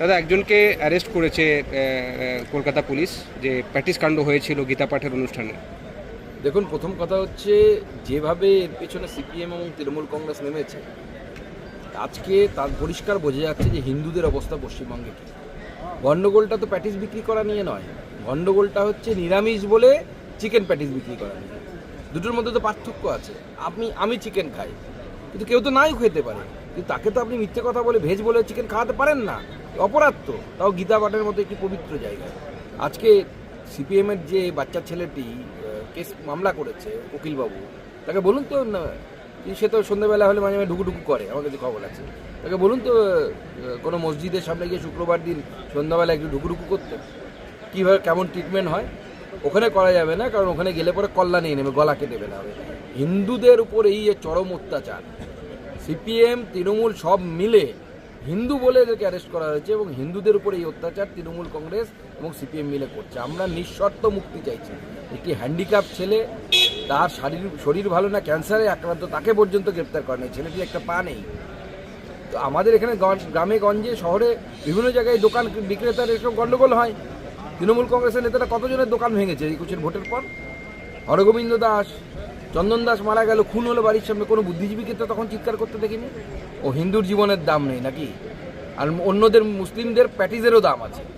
দাদা, একজনকে অ্যারেস্ট করেছে কলকাতা পুলিশ, যে প্যাটিস কাণ্ড হয়েছিল গীতা পাঠের অনুষ্ঠানে। দেখুন, প্রথম কথা হচ্ছে, যেভাবে এর পেছনে সিপিএম এবং তৃণমূল কংগ্রেস নেমেছে, আজকে তার পরিষ্কার বোঝা যাচ্ছে যে হিন্দুদের অবস্থা পশ্চিমবঙ্গে কী। গণ্ডগোলটা তো প্যাটিস বিক্রি করা নিয়ে নয়, গণ্ডগোলটা হচ্ছে নিরামিষ বলে চিকেন প্যাটিস বিক্রি করা নিয়ে। দুটোর মধ্যে তো পার্থক্য আছে, আপনি, আমি চিকেন খাই, কিন্তু কেউ তো নাই খেতে পারে, কিন্তু তাকে তো আপনি মিথ্যে কথা বলে ভেজ বলে চিকেন খাওয়াতে পারেন না। অপরাধ তো, তাও গীতা পাঠের মতো একটি পবিত্র জায়গা। আজকে সিপিএমের যে বাচ্চা ছেলেটি কেস মামলা করেছে উকিলবাবু, তাকে বলুন তো সে তো সন্ধ্যেবেলা হলে মাঝে মাঝে ঢুকুঢুকু করে, আমার কাছে খবর আছে। তাকে বলুন তো কোনো মসজিদের সামনে গিয়ে শুক্রবার দিন সন্ধ্যাবেলা একটু ঢুকুঢুকু করতে, কীভাবে কেমন ট্রিটমেন্ট হয়? ওখানে করা যাবে না, কারণ ওখানে গেলে পরে কল্লা নিয়ে নেবে গলা কেটে ফেলা হবে হিন্দুদের উপর এই চরম অত্যাচার, সিপিএম, তৃণমূল সব মিলে হিন্দু বলে এদেরকে অ্যারেস্ট করা হয়েছে এবং হিন্দুদের উপরে এই অত্যাচার তৃণমূল কংগ্রেস এবং সিপিএম মিলে করছে। আমরা নিঃশর্ত মুক্তি চাইছি। একটি হ্যান্ডিক্যাপ ছেলে, তার শারীর শরীর ভালো না ক্যান্সারে আক্রান্ত, তাকে পর্যন্ত গ্রেপ্তার করে নেই। ছেলেটির একটা পা নেই। তো আমাদের এখানে গ্রামে, গঞ্জে, শহরে বিভিন্ন জায়গায় দোকান বিক্রেতার এসব গণ্ডগোল হয়। তৃণমূল কংগ্রেসের নেতারা কতজনের দোকান ভেঙেছে? একুশের ভোটের পর? হরগোবিন্দ দাস চন্দন দাস মারা গেল, খুন হলো বাড়ির সামনে। কোনো বুদ্ধিজীবীকে তো তখন চিৎকার করতে দেখিনি। ও হিন্দুর জীবনের দাম নেই নাকি? আর অন্যদের, মুসলিমদের প্যাটিসেরও দাম আছে।